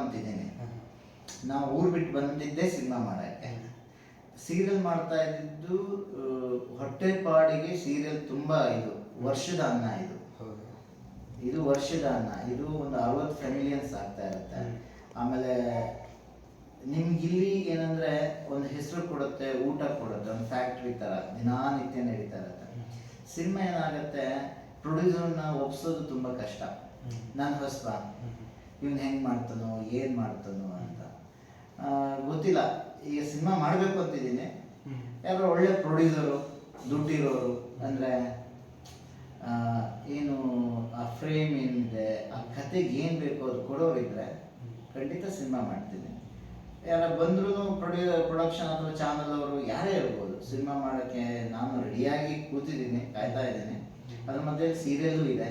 ಅಂತಿದ್ದೀನಿ. ನಾವು ಊರು ಬಿಟ್ಟು ಬಂದಿದ್ದೇ ಸಿನಿಮಾ ಮಾಡೋಕ್ಕೆ. ಸೀರಿಯಲ್ ಮಾಡ್ತಾ ಇದ್ದಿದ್ದು ಹೊಟ್ಟೆ ಪಾಡಿಗೆ ಸೀರಿಯಲ್ ತುಂಬಾ ಇದು ವರ್ಷದ ಅನ್ನ ಇದು. ಇದು ವರ್ಷದ ಅನ್ನ. ಇದು ಒಂದು ಅರವತ್ತು ಫೆಮಿಲಿಯನ್ಸ್ ಆಗ್ತಾ ಇರುತ್ತೆ. ಆಮೇಲೆ ನಿಮ್ಗೆ ಇಲ್ಲಿ ಏನಂದ್ರೆ ಒಂದು ಹೆಸರು ಕೊಡುತ್ತೆ ಊಟ ಕೊಡುತ್ತೆ ಒಂದು ಫ್ಯಾಕ್ಟ್ರಿ ತರ ದಿನಾನಿತ್ಯ ನಡೀತಾ ಇರುತ್ತೆ. ಸಿನಿಮಾ ಏನಾಗುತ್ತೆ ಪ್ರೊಡ್ಯೂಸರ್ನ ಒಪ್ಸೋದು ತುಂಬಾ ಕಷ್ಟ. ನಾನು ಹೊಸಬ. ಇವ್ನು ಹೆಂಗ್ ಮಾಡ್ತಾನೋ ಏನ್ ಮಾಡ್ತಾನೋ ಅಂತ. ಗೊತ್ತಿಲ್ಲ. ಈಗ ಸಿನಿಮಾ ಮಾಡಬೇಕು ಅಂತಿದ್ದೀನಿ. ಯಾರೋ ಒಳ್ಳೆ ಪ್ರೊಡ್ಯೂಸರು ದುಡ್ಡಿರೋರು ಅಂದರೆ ಏನು ಆ ಫ್ರೇಮ್ ಏನಿದೆ ಆ ಕತೆಗೆ ಏನು ಬೇಕು ಅದು ಕೊಡೋರಿದ್ರೆ ಖಂಡಿತ ಸಿನಿಮಾ ಮಾಡ್ತೀನಿ. ಯಾರ ಬಂದ್ರೂ ಪ್ರೊಡ್ಯೂಸರ್ ಪ್ರೊಡಕ್ಷನ್ ಅಥವಾ ಚಾನಲ್ ಅವರು ಯಾರೇ ಇರ್ಬೋದು ಸಿನಿಮಾ ಮಾಡೋಕ್ಕೆ ನಾನು ರೆಡಿಯಾಗಿ ಕೂತಿದ್ದೀನಿ ಕಾಯ್ತಾ ಇದ್ದೀನಿ. ಅದ್ರ ಮಧ್ಯೆ ಸೀರಿಯಲ್ಲು ಇದೆ.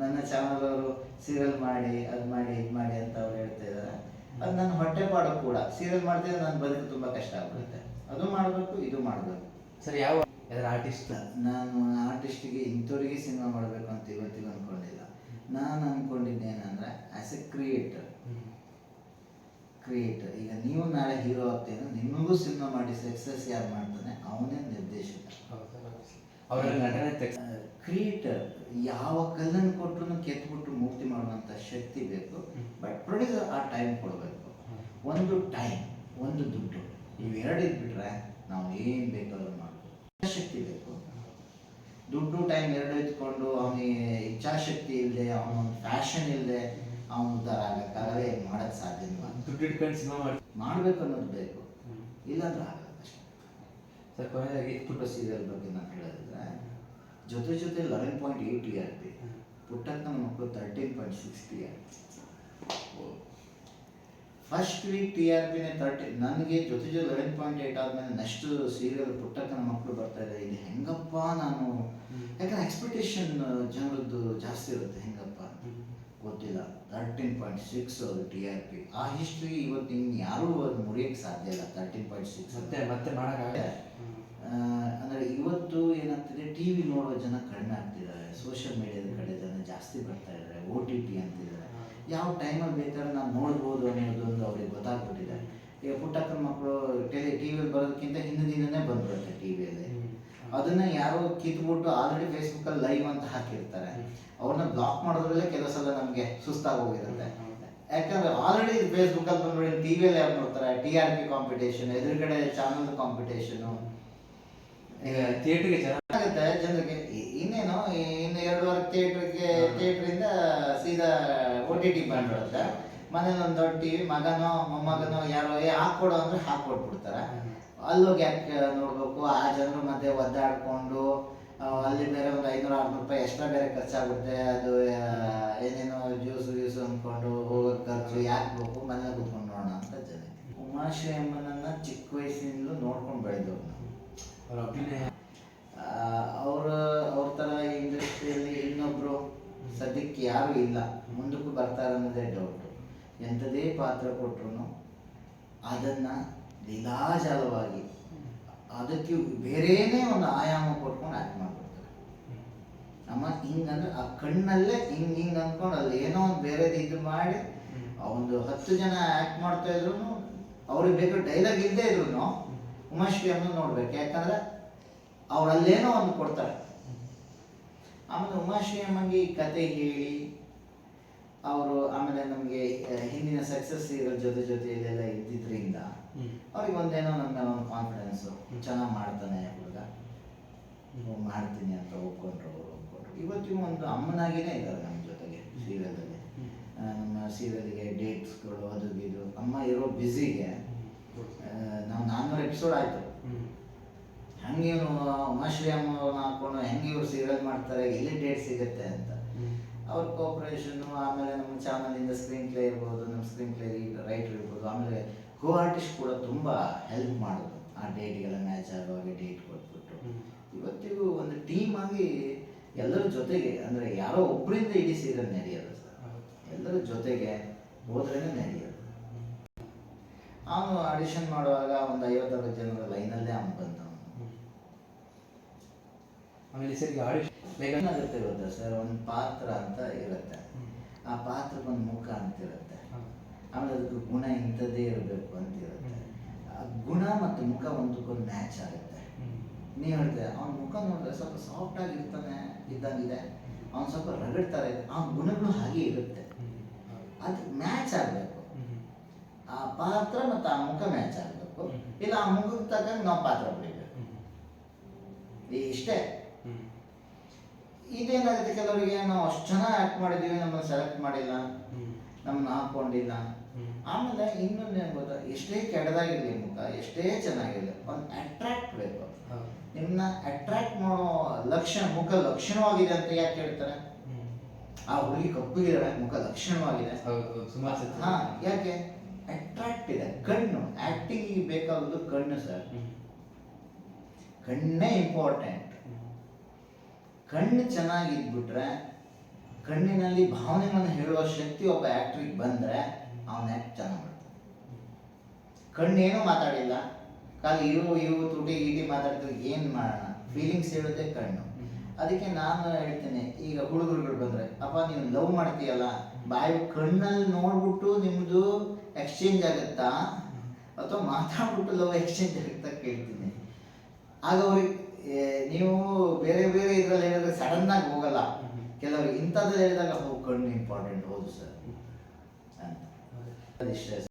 ನನ್ನ ಚಾನಲ್ ಅವರು ಸೀರಿಯಲ್ ಮಾಡಿ ಅದು ಮಾಡಿ ಇದು ಮಾಡಿ ಅಂತ ಅವ್ರು ಹೇಳ್ತಾ ಇದ್ದಾರೆ ಅದು ನನ್ನ ಹೊಟ್ಟೆಪಾಡು ಕೂಡ. ಸೀರಿಯಲ್ ಮಾಡ್ತಿದ್ರೆ ನನ್ನ ಬದುಕು ತುಂಬ ಕಷ್ಟ ಆಗ್ಬಿಡುತ್ತೆ. ಅದು ಮಾಡಬೇಕು ಇದು ಮಾಡಬೇಕು. ಸರ್ ಯಾವ ಆರ್ಟಿಸ್ಟ್ ನಾನು ಆರ್ಟಿಸ್ಟಿಗೆ ಇಂಥವ್ರಿಗೆ ಸಿನಿಮಾ ಮಾಡಬೇಕು ಅಂತ ಇವತ್ತಿಗೂ ಅಂದ್ಕೊಂಡಿಲ್ಲ ನಾನು ಅಂದ್ಕೊಂಡಿದ್ದೇನೆಂದ್ರೆ ಆ್ಯಸ್ ಎ ಕ್ರಿಯೇಟರ್ ಕ್ರಿಯೇಟರ್ ಈಗ ನೀವು ನಾಳೆ ಹೀರೋ ಆಗ್ತೀನೋ ನಿಮಗೂ ಸಿನಿಮಾ ಮಾಡಿ ಸಕ್ಸಸ್ ಯಾರು ಮಾಡ್ತಾನೆ? ಅವನೇ ನಿರ್ದೇಶಕ. ಅವರ ನಟನೆ ಕ್ರಿಯೇಟರ್ ಯಾವ ಕಲ್ಲನ್ನು ಕೊಟ್ಟರು ಕೆತ್ಬಿಟ್ಟು ಮೂರ್ತಿ ಮಾಡುವಂಥ ಶಕ್ತಿ ಬೇಕು. ಬಟ್ ಪ್ರೊಡ್ಯೂಸರ್ ಆ ಟೈಮ್ ಕೊಡಬೇಕು. ಒಂದು ಟೈಮ್ ಒಂದು ದುಡ್ಡು. ಇವೆರಡು ಇದ್ಬಿಟ್ರೆ ನಾವು ಏನು ಬೇಕಾದ್ರೂ ಮಾಡ್ಬೋದು. ಶಕ್ತಿ ಬೇಕು. ದುಡ್ಡು ಟೈಮ್ ಎರಡು ಇದ್ಕೊಂಡು ಅವನಿಗೆ ಇಚ್ಛಾಶಕ್ತಿ ಇಲ್ಲದೆ ಅವನೊಂದು ಫ್ಯಾಷನ್ ಇಲ್ಲದೆ ಅವನು ಉದ್ಧಾರ ಆಗಕ್ಕಾಗಲೇ ಏನು ಸಾಧ್ಯ ದುಡ್ಡು ಇಟ್ಕೊಂಡು ಸಿನಿಮಾ ಮಾಡಿ ಮಾಡಬೇಕು ಅನ್ನೋದು ಬೇಕು. ಇಲ್ಲಾಂದ್ರೆ ಸರ್ ಕೊನೆಯದಾಗಿ ಪುಟ್ಟ ಸೀರಿಯಲ್ ಬಗ್ಗೆ ನಾನು ಹೇಳೋದಿದ್ರೆ ಜೊತೆ ಜೊತೆ eleven point eight T R P Puttakkana Makkalu thirteen point six T R first week T R ಪಿನೇ thirty ನನಗೆ ಜೊತೆ ಜೊತೆ ಲೆವೆನ್ ಪಾಯಿಂಟ್ ಏಯ್ಟ್ ಆದಮೇಲೆ ನೆಕ್ಸ್ಟ್ ಸೀರಿಯಲ್ ಪುಟ್ಟಕ್ಕನ ಮಕ್ಕಳು ಬರ್ತಾ ಇದೆ ಇದು ಹೆಂಗಪ್ಪ ನಾನು? ಯಾಕಂದ್ರೆ ಎಕ್ಸ್ಪೆಕ್ಟೇಷನ್ ಜನರದ್ದು ಜಾಸ್ತಿ ಇರುತ್ತೆ ಹೆಂಗಪ್ಪ ಗೊತ್ತಿಲ್ಲ. Thirteen point six T R P ಆ ಹಿಸ್ಟ್ರಿ ಇವತ್ತು ಇನ್ನು ಯಾರೂ ಅದು ಮುರಿಯೋಕ್ಕೆ ಸಾಧ್ಯ ಇಲ್ಲ ತರ್ಟೀನ್ ಪಾಯಿಂಟ್ ಸಿಕ್ಸ್ ಮತ್ತೆ ಮತ್ತೆ ಮಾಡೋಕ್ಕಾಗಲ್ಲ. ಅಂದ್ರೆ ಇವತ್ತು ಏನಾಗ್ತಿದೆ ಟಿ ವಿ ನೋಡೋ ಜನ ಕಡಿಮೆ ಆಗ್ತಿದ್ದಾರೆ. ಸೋಷಿಯಲ್ ಮೀಡಿಯಾದ ಕಡೆ ಜನ ಜಾಸ್ತಿ ಬರ್ತಾ ಇದ್ದಾರೆ ಓ ಟಿ ಟಿ ಅಂತಿದ್ದಾರೆ. ಯಾವ ಟೈಮಲ್ಲಿ ಬೇಕಾದ್ರೆ ನಾನು ನೋಡ್ಬೋದು ಅನ್ನೋದೊಂದು ಅವ್ರಿಗೆ ಗೊತ್ತಾಗ್ಬಿಟ್ಟಿದೆ. ಈಗ ಪುಟ್ಟಕ್ಕನ ಮಕ್ಕಳು ಟೆಲಿ ಟಿ ವಿಯಲ್ಲಿ ಬರೋದಕ್ಕಿಂತ ಹಿಂದಿನ ದಿನನೇ ಬಂದ್ಬಿಡುತ್ತೆ ಟಿ ವಿಯಲ್ಲಿ ಅದನ್ನ ಯಾರೋ ಕಿತ್ಬಿಟ್ಟು ಆಲ್ರೆಡಿ ಫೇಸ್ಬುಕ್ಕಲ್ಲಿ ಲೈವ್ ಅಂತ ಹಾಕಿರ್ತಾರೆ. ಅವ್ರನ್ನ ಬ್ಲಾಕ್ ಮಾಡೋದ್ರಲ್ಲೇ ಕೆಲಸ ನಮಗೆ ಸುಸ್ತಾಗಿ ಹೋಗಿರುತ್ತೆ. ಯಾಕಂದ್ರೆ ಆಲ್ರೆಡಿ ಫೇಸ್ಬುಕ್ಕಲ್ಲಿ ಬಂದ್ಬಿಟ್ಟು ಟಿ ವಿಯಲ್ಲಿ ಯಾರು ನೋಡ್ತಾರೆ? ಟಿ ಆರ್ ಪಿ ಕಾಂಪಿಟೇಷನ್ ಎದುರುಗಡೆ ಚಾನಲ್ ಕಾಂಪಿಟೇಷನು ಥಿಯೇಟರ್ಗೆ ಜನ ಆಗುತ್ತೆ ಜನರಿಗೆ. ಇನ್ನೇನು ಇನ್ನು ಎರಡೂವರೆ ಥಿಯೇಟ್ರಿಗೆ ಥಿಯೇಟ್ರಿಂದ ಸೀದಾ ಓ ಟಿ ಟಿ ಬಂದ್ಬಿಡುತ್ತೆ ಮನೇಲಿ ಒಂದು ದೊಡ್ಡ ಟಿವಿ ಮಗನೋ ಮೊಮ್ಮಗನೋ ಯಾರೋ ಏ ಹಾಕ್ಕೊಡು ಅಂದ್ರೆ ಹಾಕ್ಕೊಟ್ಬಿಡ್ತಾರೆ. ಅಲ್ಲೋಗಿ ಯಾಕೆ ನೋಡ್ಬೇಕು? ಆ ಜನರು ಮಧ್ಯೆ ಒದ್ದಾಡ್ಕೊಂಡು ಅಲ್ಲಿ ಬೇರೆ ಒಂದು ಐನೂರು ಆರ್ನೂರು ರೂಪಾಯಿ ಎಕ್ಸ್ಟ್ರಾ ಬೇರೆ ಖರ್ಚಾಗುತ್ತೆ ಅದು ಏನೇನೋ ಜ್ಯೂಸು ಜ್ಯೂಸು ಅಂದ್ಕೊಂಡು ಹೋಗೋ ಖರ್ಚು ಯಾಕೆ ಬೇಕು? ಮನೇಲಿ ಕೂತ್ಕೊಂಡು ನೋಡೋಣ ಅಂತ ಜನ. ಉಮಾಶ್ರೀ ಅಮ್ಮನನ್ನ ಚಿಕ್ಕ ವಯಸ್ಸಿನಿಂದಲೂ ನೋಡ್ಕೊಂಡು ಬೆಳೆದವ್ರು ನಾವು. ಅವ್ರ ಅಭಿನಯ ಅವ್ರ ಅವ್ರ ಥರ ಇಂಡಸ್ಟ್ರಿಯಲ್ಲಿ ಇನ್ನೊಬ್ರು ಸದ್ಯಕ್ಕೆ ಯಾರು ಇಲ್ಲ. ಮುಂದಕ್ಕೂ ಬರ್ತಾರೆ ಅನ್ನೋದೇ ಡೌಟು ಎಂಥದೇ ಪಾತ್ರ ಕೊಟ್ರು ಅದನ್ನ ಲೀಲಾಜಾಲವಾಗಿ ಅದಕ್ಕೆ ಬೇರೆನೇ ಒಂದು ಆಯಾಮ ಕೊಟ್ಕೊಂಡು ಆ್ಯಕ್ಟ್ ಮಾಡ್ಬಿಡ್ತಾರೆ. ನಮ್ಮ ಹಿಂಗಂದ್ರೆ ಆ ಕಣ್ಣಲ್ಲೇ ಹಿಂಗೆ ಹಿಂಗೆ ಅಂದ್ಕೊಂಡು ಅಲ್ಲಿ ಏನೋ ಒಂದು ಬೇರೆದು ಇದು ಮಾಡಿ ಒಂದು ಹತ್ತು ಜನ ಆ್ಯಕ್ಟ್ ಮಾಡ್ತಾ ಇದ್ರು ಅವ್ರಿಗೆ ಬೇಕಾದ್ರೆ ಡೈಲಾಗ್ ಇಲ್ಲದೆ ಇದ್ರು ಉಮಾಶ್ರೀ ಅಮ್ಮ ನೋಡ್ಬೇಕು. ಯಾಕಂದ್ರೆ ಅವ್ರು ಅಲ್ಲೇನೋ ಒಂದು ಕೊಡ್ತಾರೆ. ಆಮೇಲೆ ಉಮಾಶ್ರೀ ಅಮ್ಮಂಗೆ ಈ ಕತೆ ಹೇಳಿ ಅವರು ಆಮೇಲೆ ನಮಗೆ ಹಿಂದಿನ ಸಕ್ಸಸ್ ಇರೋ ಜೊತೆ ಜೊತೆಯಲ್ಲೆಲ್ಲ ಇದ್ದಿದ್ರಿಂದ ಅವ್ರಿಗೆ ಒಂದೇನೋ ನನ್ನ ಒಂದು ಕಾನ್ಫಿಡೆನ್ಸು ಚೆನ್ನಾಗಿ ಮಾಡ್ತಾನೆ ಹುಡುಗ. ಮಾಡ್ತೀನಿ ಅಂತ ಒಪ್ಕೊಂಡ್ರು ಅವರು ಒಪ್ಕೊಂಡ್ರು. ಇವತ್ತಿಗೂ ಒಂದು ಅಮ್ಮನಾಗಿನೇ ಇದ್ದಾರೆ ನಮ್ಮ ಜೊತೆಗೆ ಸೀರಿಯಲಲ್ಲಿ ನಮ್ಮ ಸೀರಿಯಲ್ಗೆ ಡೇಟ್ಸ್ಗಳು ಅದು ಇದು. ಅಮ್ಮ ಇರೋ ಬ್ಯುಸಿಗೆ ನಾವು ನಾನ್ನೂರು ಎಪಿಸೋಡ್ ಆಯಿತು. ಹೆಂಗೆ ಇವನು ಉಮಾಶ್ರೀ ಅಮ್ಮವ್ರನ್ನ ಹಾಕೊಂಡು ಹೆಂಗೆ ಇವ್ರು ಸೀರಿಯಲ್ ಮಾಡ್ತಾರೆ ಎಲ್ಲಿ ಡೇಟ್ ಸಿಗುತ್ತೆ ಅಂತ. ಅವ್ರ ಕೋಪರೇಷನ್ನು ಆಮೇಲೆ ನಮ್ಮ ಚಾನಲಿಂದ ಸ್ಕ್ರೀನ್ ಪ್ಲೇ ಇರ್ಬೋದು ನಮ್ಮ ಸ್ಕ್ರೀನ್ ಪ್ಲೇ ರೈಟರ್ ಇರ್ಬೋದು ಆಮೇಲೆ ಕೋ ಆರ್ಟಿಸ್ಟ್ ಕೂಡ ತುಂಬ ಹೆಲ್ಪ್ ಮಾಡೋದು ಆ ಡೇಟ್ಗೆಲ್ಲ ಮ್ಯಾಚ್ ಆಗುವಾಗ ಡೇಟ್ ಕೊಟ್ಬಿಟ್ಟು. ಇವತ್ತಿಗೂ ಒಂದು ಟೀಮ್ ಆಗಿ ಎಲ್ಲರ ಜೊತೆಗೆ ಅಂದರೆ ಯಾರೋ ಒಬ್ಬರಿಂದ ಇಡೀ ಸೀರಿಯಲ್ ನಡೆಯೋದು ಸರ್. ಎಲ್ಲರ ಜೊತೆಗೆ ಹೋದ್ರೇ ನಡೆಯೋದು ಅವನು ಆಡಿಷನ್ ಮಾಡುವಾಗ ಒಂದು ಐವತ್ತಾರು ಜನರ ಲೈನಲ್ಲೇ ಅವನು ಬಂದವನು ಆಮೇಲೆ ಸರಿ ಆಡಿಷನ್ ಲೈಕ್ ಏನಾಗುತ್ತೆ ಗೊತ್ತಾ ಸರ್? ಒಂದು ಪಾತ್ರ ಅಂತ ಇರುತ್ತೆ. ಆ ಪಾತ್ರಕ್ಕೆ ಒಂದು ಮುಖ ಅಂತ ಇರುತ್ತೆ. ಆಮೇಲೆ ಅದಕ್ಕೆ ಗುಣ ಇಂಥದ್ದೇ ಇರಬೇಕು ಅಂತ ಇರುತ್ತೆ. ಆ ಗುಣ ಮತ್ತು ಮುಖ ಒಂದಕ್ಕೊಂದು ಮ್ಯಾಚ್ ಆಗುತ್ತೆ. ನೀವು ಹೇಳ್ತೀರ? ಅವ್ನ ಮುಖ ನೋಡಿದ್ರೆ ಸ್ವಲ್ಪ ಸಾಫ್ಟ್ ಆಗಿರ್ತಾನೆ ಇದ್ದಂಗಿದೆ. ಅವ್ನು ಸ್ವಲ್ಪ ರಗಡ್ತಾರೆ. ಅವ್ನ ಗುಣಗಳು ಹಾಗೆ ಇರುತ್ತೆ. ಅದು ಮ್ಯಾಚ್ ಆಗಬೇಕು. ಆ ಪಾತ್ರ ಮತ್ತು ಆ ಮುಖ ಮ್ಯಾಚ್ ಆಗಬೇಕು. ಇಲ್ಲ ಆ ಮುಖಕ್ಕೆ ತಕ್ಕಂಗೆ ನಾವು ಪಾತ್ರ ಬೆಳಿಬೇಕು ಇಷ್ಟೇ. ಇದೇನಾಗುತ್ತೆ ಕೆಲವರಿಗೆ ನಾವು ಅಷ್ಟು ಚೆನ್ನಾಗಿ ಆ್ಯಕ್ಟ್ ಮಾಡಿದ್ದೀವಿ ನಮ್ಮನ್ನು ಸೆಲೆಕ್ಟ್ ಮಾಡಿಲ್ಲ ನಮ್ಮನ್ನ ಹಾಕೊಂಡಿಲ್ಲ. ಆಮೇಲೆ ಇನ್ನೊಂದು ಏನು ಗೊತ್ತಾ? ಎಷ್ಟೇ ಕೆಟ್ಟದಾಗಿರಲಿ ಮುಖ ಎಷ್ಟೇ ಚೆನ್ನಾಗಿರಲಿ ಒಂದು ಅಟ್ರಾಕ್ಟ್ ಬೇಕು. ನಿಮ್ಮನ್ನ ಅಟ್ರಾಕ್ಟ್ ಮಾಡೋ ಲಕ್ಷಣ ಮುಖ ಲಕ್ಷಣವಾಗಿದೆ ಅಂತ ಯಾಕೆ ಹೇಳ್ತಾರೆ? ಆ ಹುಡುಗಿ ಕಪ್ಪಗಿದ್ದಾಳೆ ಮುಖ ಲಕ್ಷಣವಾಗಿದೆ. ಹೌದು ಸುಮಾರು ಸತ್ಯ ಹಾ ಯಾಕೆ? ಅಟ್ರಾಕ್ಟ್ ಇದೆ ಕಣ್ಣು. ಆಕ್ಟಿಂಗ್ ಬೇಕಾಗೋದು ಕಣ್ಣು ಸರ್ ಕಣ್ಣೇ ಇಂಪಾರ್ಟೆಂಟ್ ಕಣ್ಣು ಚೆನ್ನಾಗಿದ್ಬಿಟ್ರೆ ಕಣ್ಣಿನಲ್ಲಿ ಭಾವನೆಗಳನ್ನು ಹೇಳುವ ಶಕ್ತಿ ಒಬ್ಬ ಆ್ಯಕ್ಟ್ರಿಗೆ ಬಂದರೆ ಅವನ ಆ್ಯಕ್ಟ್ ಚೆನ್ನಾಗಿ ಮಾಡ್ತಾನೆ. ಕಣ್ಣೇನು ಮಾತಾಡಿಲ್ಲ. ಖಾಲಿ ಇವು ಇವು, ತುಟಿ, ಗೀಟಿ ಮಾತಾಡ್ತೀವಿ, ಏನು ಮಾಡೋಣ? ಫೀಲಿಂಗ್ಸ್ ಹೇಳುತ್ತೆ ಕಣ್ಣು. ಅದಕ್ಕೆ ನಾನು ಹೇಳ್ತೇನೆ, ಈಗ ಹುಡುಗರುಗಳು ಬಂದರೆ, ಅಪ್ಪ ನೀವು ಲವ್ ಮಾಡ್ತೀಯಲ್ಲ? ಬಾಯಿ ಕಣ್ಣಲ್ಲಿ ನೋಡ್ಬಿಟ್ಟು ನಿಮ್ಮದು ಎಕ್ಸ್ಚೇಂಜ್ ಆಗುತ್ತಾ? ಅಥವಾ ಮಾತಾಡ್ಬಿಟ್ಟು ಲವ್ ಎಕ್ಸ್ಚೇಂಜ್ ಆಗುತ್ತಾ ಕೇಳ್ತೀನಿ. ಆಗ ಅವ್ರಿಗೆ ನೀವು ಬೇರೆ ಬೇರೆ ಇದ್ರಲ್ಲಿ ಹೇಳಿದ್ರೆ ಸಡನ್ ಆಗಿ ಹೋಗಲ್ಲ. ಕೆಲವರು ಇಂಥದ್ದು ಹೇಳಿದಾಗ ಹೋಗಿ ಕಣ್ಣು ಇಂಪಾರ್ಟೆಂಟ್ ಹೌದು ಸರ್. ಅಂತ.